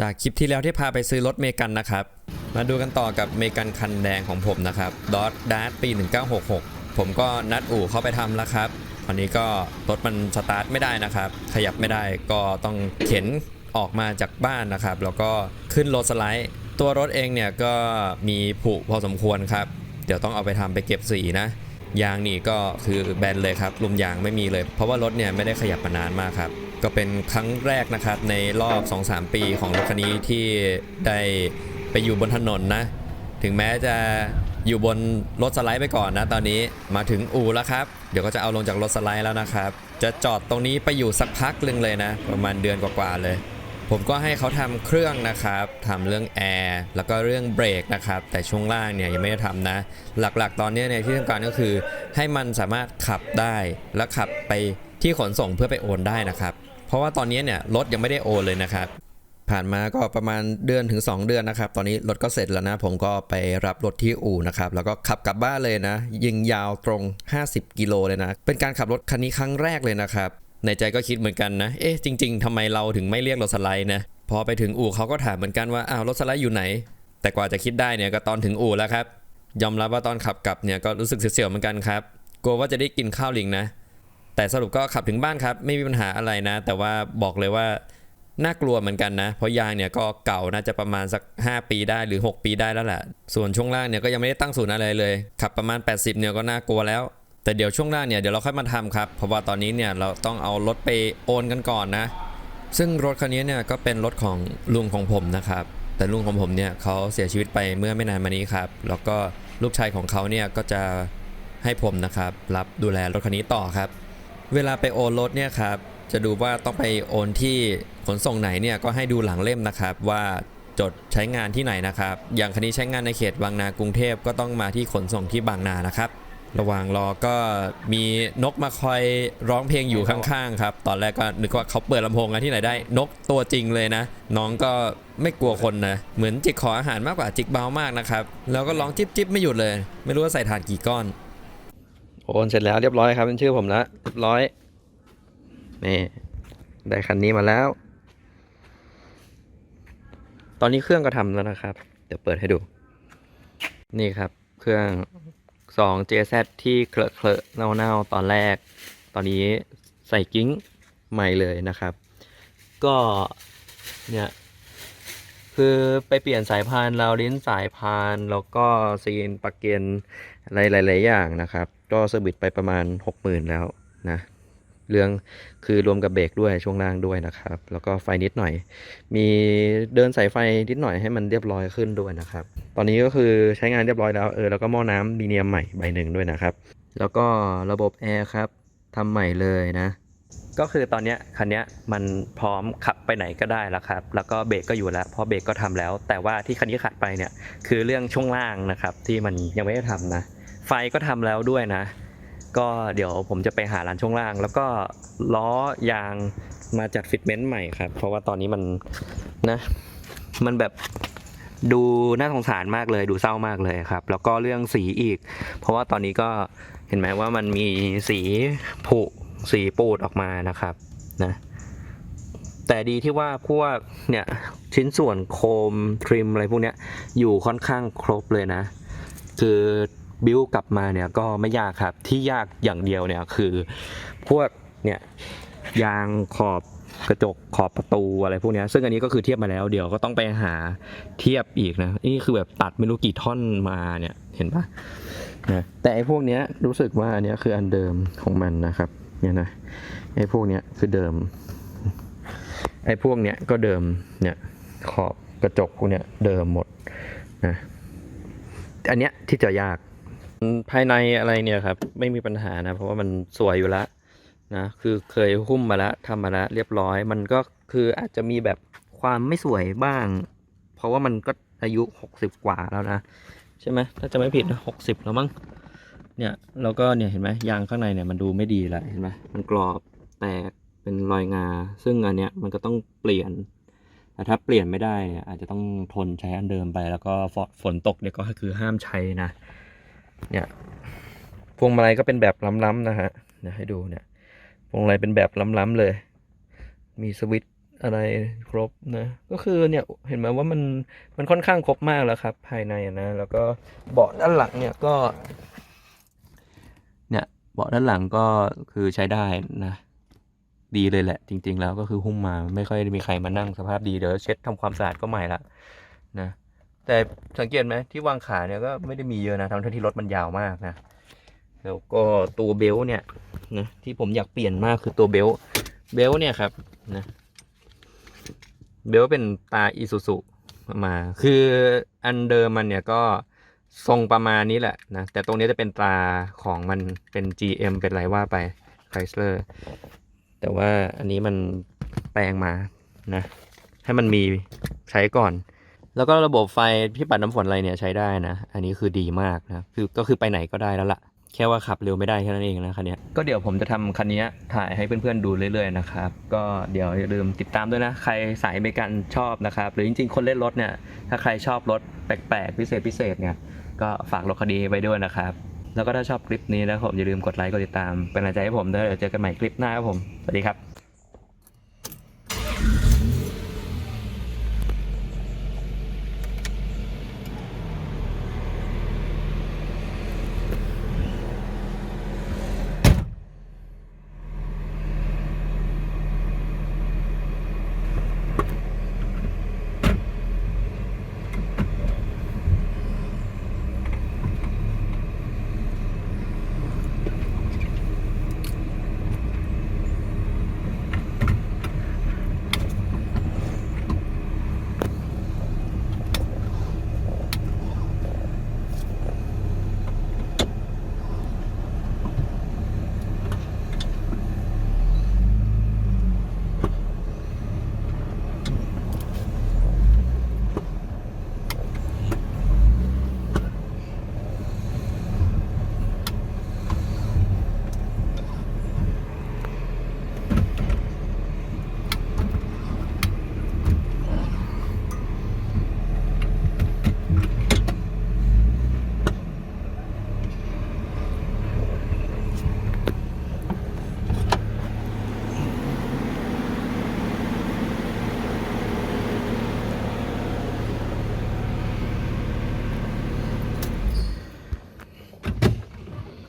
จากคลิปที่แล้วที่พาไปซื้อรถเมกันนะครับ มาดูกันต่อกับเมกันคันแดงของผมนะครับดอ t ด a ปี 1966 ผมก็นัดอู่เข้าไปทำแล้วครับตอนนี้ก็รถมันสตาร์ทไม่ได้นะครับ ขยับไม่ได้ก็ต้องเข็นออกมาจากบ้านนะครับ แล้วก็ขึ้นรถสไลด์ ตัวรถเองเนี่ยก็มีผุพอสมควรครับ เดี๋ยวต้องเอาไปทำไปเก็บสีนะยางนี่ก็คือแบนเลยครับลุมยางไม่มีเลย เพราะว่ารถเนี่ยไม่ได้ขยับมานานมากครับ ก็เป็นครั้งแรกนะครับในรอบ 2-3 ปีของรถคันนี้ที่ได้ไปอยู่บนถนนนะ ถึงแม้จะอยู่บนรถสไลด์ไปก่อนนะ ตอนนี้มาถึงอู่แล้วครับ เดี๋ยวก็จะเอาลงจากรถสไลด์แล้วนะครับ จะจอดตรงนี้ไปอยู่สักพักหนึ่งเลยนะ ประมาณเดือนกว่าๆเลย ผมก็ให้เขาทำเครื่องนะครับทำเรื่องแอร์แล้วก็เรื่องเบรกนะครับ แต่ช่วงล่างเนี่ยยังไม่ได้ทำนะ หลักๆ ตอนนี้เนี่ยที่ต้องการก็คือ ให้มันสามารถขับได้และขับไปที่ขนส่งเพื่อไปโอนได้นะครับ เพราะว่าตอนนี้เนี่ยรถยังไม่ได้โอนเลยนะครับ ผ่านมาก็ประมาณเดือนถึง 2 เดือนนะครับ ตอนนี้รถก็เสร็จแล้วนะ ผมก็ไปรับรถที่อู่นะครับ แล้วก็ขับกลับบ้านเลยนะ ยิงยาวตรง 50 กิโลเลยนะ เป็นการขับรถคันนี้ครั้งแรกเลยนะครับ ในใจก็คิดเหมือนกันนะ เอ๊ะจริง ๆทำไมเราถึงไม่เรียกรถสไลด์นะ พอไปถึงอู่เขาก็ถามเหมือนกันว่า อ้าวรถสไลด์อยู่ไหน แต่กว่าจะคิดได้เนี่ยก็ตอนถึงอู่แล้วครับ ยอมรับว่าตอนขับกลับเนี่ยก็รู้สึกเสียวๆเหมือนกันครับ กลัวว่าจะได้กินข้าวลิงนะ แต่สรุปก็ขับถึงบ้านครับ ไม่มีปัญหาอะไรนะ แต่ว่าบอกเลยว่าน่ากลัวเหมือนกันนะ เพราะยางเนี่ยก็เก่าน่าจะประมาณสัก 5 ปีได้หรือ 6 ปีได้แล้วแหละส่วนช่วงล่างเนี่ยก็ยังไม่ได้ตั้งศูนย์อะไรเลยขับประมาณ 80 เนี่ยก็น่ากลัวแล้ว แต่เดี๋ยวช่วงล่างเนี่ยเดี๋ยวเราค่อยมาทำครับ เพราะว่าตอนนี้เนี่ยเราต้องเอารถไปโอนกันก่อนนะ ซึ่งรถคันนี้เนี่ยก็เป็นรถของลุงของผมนะครับแต่ลุงของผมเนี่ยเขาเสียชีวิตไปเมื่อไม่นานมานี้ครับแล้วก็ลูกชายของเขาเนี่ยก็จะให้ผมนะครับรับดูแลรถคันนี้ต่อครับ เวลาไปโอนรถเนี่ยครับจะดูว่าต้องไปโอนที่ขนส่งไหนเนี่ยก็ให้ดูหลังเล่มนะครับ ว่าจดใช้งานที่ไหนนะครับ อย่างคันนี้ใช้งานในเขตบางนากรุงเทพก็ต้องมาที่ขนส่งที่บางนานะครับระหว่างรอก็มีนกมาคอยร้องเพลงอยู่ข้างๆครับ ตอนแรกก็นึกว่าเขาเปิดลำโพงกันที่ไหนได้ นกตัวจริงเลยนะ น้องก็ไม่กลัวคนนะ เหมือนจิกขออาหารมากกว่าจิกเบามากนะครับ แล้วก็ร้องจิ๊บจิบไม่หยุดเลย ไม่รู้ว่าใส่ถ่านกี่ก้อน โอนเสร็จแล้วเรียบร้อยครับเป็นชื่อผมแล้วเรียบร้อยนี่ได้คันนี้มาแล้ว ตอนนี้เครื่องก็ทำแล้วนะครับ เดี๋ยวเปิดให้ดู นี่ครับ เครื่อง 2 JZ ที่เคลอะเคลอะเน่าๆตอนแรก ตอนนี้ใส่กิ้งใหม่เลยนะครับ ก็เนี่ยคือไปเปลี่ยนสายพานเราลิ้นสายพานแล้วก็ซีนปักเกนอะไรหลาย ๆ อย่างนะครับ ก็เซอร์วิสไปประมาณ 60,000 แล้วนะเรื่องคือรวมกับเบรกด้วยช่วงล่างด้วยนะครับ แล้วก็ไฟนิดหน่อย มีเดินสายไฟนิดหน่อยให้มันเรียบร้อยขึ้นด้วยนะครับ ตอนนี้ก็คือใช้งานเรียบร้อยแล้วเออแล้วก็หม้อน้ำมีเนียมใหม่ใบหนึ่งด้วยนะครับ แล้วก็ระบบแอร์ครับทำใหม่เลยนะ ก็คือตอนนี้คันนี้มันพร้อมขับไปไหนก็ได้แล้วครับ แล้วก็เบรกก็อยู่แล้วเพราะเบรกก็ทำแล้ว แต่ว่าที่คันนี้ขาดไปเนี่ยคือเรื่องช่วงล่างนะครับที่มันยังไม่ได้ทำนะ ไฟก็ทำแล้วด้วยนะ ก็เดี๋ยวผมจะไปหาร้านช่วงล่าง แล้วก็ล้อยางมาจัดฟิตเมนต์ใหม่ครับ เพราะว่าตอนนี้มันนะ มันแบบดูน่าสงสารมากเลยดูเศร้ามากเลยครับ แล้วก็เรื่องสีอีก เพราะว่าตอนนี้ก็เห็นไหมว่ามันมีสีผุสีปูดออกมานะครับนะแต่ดีที่ว่าพวกเนี่ยชิ้นส่วนโคมทริมอะไรพวกเนี้ยอยู่ค่อนข้างครบเลยนะ คือ บิวกลับมาเนี่ยก็ไม่ยากครับที่ยากอย่างเดียวเนี่ยคือพวกเนี่ยยางขอบกระจกขอบประตูอะไรพวกนี้ซึ่งอันนี้ก็คือเทียบมาแล้ว เดี๋ยวก็ต้องไปหาเทียบอีกนะนี่คือแบบตัดไม่รู้กี่ท่อนมาเนี่ยเห็นปะนะแต่ไอ้พวกเนี้ยรู้สึกว่าอันนี้คืออันเดิมของมันนะครับเนี่ยนะไอ้พวกเนี้ยคือเดิม ไอ้พวกเนี้ยก็เดิมเนี่ยขอบกระจกพวกเนี้ยเดิมหมดนะอันเนี้ยที่จะยาก ภายในอะไรเนี่ยครับ ไม่มีปัญหานะ เพราะว่ามันสวยอยู่แล้วนะคือเคยหุ้มมาแล้วทำมาแล้วเรียบร้อย มันก็คืออาจจะมีแบบความไม่สวยบ้าง เพราะว่ามันก็อายุหกสิบกว่าแล้วนะใช่ไหมถ้าจะไม่ผิดนะหกสิบแล้วมั้งเนี่ยแล้วก็เนี่ยเห็นไหมยางข้างในเนี่ยมันดูไม่ดีแล้วเห็นไหมมันกรอบแตกเป็นรอยงา ซึ่งอันเนี้ยมันก็ต้องเปลี่ยนแต่ถ้าเปลี่ยนไม่ได้เนี่ยอาจจะต้องทนใช้อันเดิมไป แล้วก็ฝนตกเนี่ยก็คือห้ามใช้นะ เนี่ยพวงมาลัยก็เป็นแบบล้ำๆนะฮะเดี๋ยให้ดูเนี่ยพวงมาลัยเป็นแบบล้ำๆเลย มีสวิตอะไรครบนะก็คือเนี่ยเห็นไหมว่ามันมันค่อนข้างครบมากแล้วครับ ภายในนะแล้วก็เบาะด้านหลังเนี่ยก็ เนี่ยเบาะด้านหลังก็คือใช้ได้นะ ดีเลยแหละ จริง ๆ แล้วก็คือหุ้มมาไม่ค่อยมีใครมานั่งสภาพดีเดี๋ยวเช็ดทำความสะอาดก็ใหม่ละนะ แต่สังเกตไหมที่วางขาเนี่ยก็ไม่ได้มีเยอะนะทั้งที่รถมันยาวมากนะ แล้วก็ตัวเบลต์เนี่ยนะที่ผมอยากเปลี่ยนมากคือตัวเบลต์เบลต์เนี่ยครับนะเบลต์เป็นตาอีซูซุมาคืออันเดิมมันเนี่ยก็ทรงประมาณนี้แหละนะแต่ตรงนี้จะเป็นตราของมันเป็น GM เป็นไรว่าไป Chrysler แต่ว่าอันนี้มันแปลงมานะให้มันมีใช้ก่อน แล้วก็ระบบไฟที่ปัดน้ำฝนอะไรเนี่ยใช้ได้นะ อันนี้คือดีมากนะ คือก็คือไปไหนก็ได้แล้วล่ะ แค่ว่าขับเร็วไม่ได้แค่นั้นเองนะคันนี้ก็เดี๋ยวผมจะทำคันนี้ถ่ายให้เพื่อนๆดูเรื่อยๆนะครับ ก็เดี๋ยวอย่าลืมติดตามด้วยนะ ใครสายเมกันชอบนะครับ หรือจริงๆ คนเล่นรถเนี่ย ถ้าใครชอบรถแปลกๆพิเศษพิเศษเนี่ย ก็ฝากรถคดีไว้ด้วยนะครับ แล้วก็ถ้าชอบคลิปนี้นะผมอย่าลืมกดไลค์กดติดตามเป็นกำลังใจให้ผมด้วยเดี๋ยวเจอกันใหม่คลิปหน้าครับผม สวัสดีครับ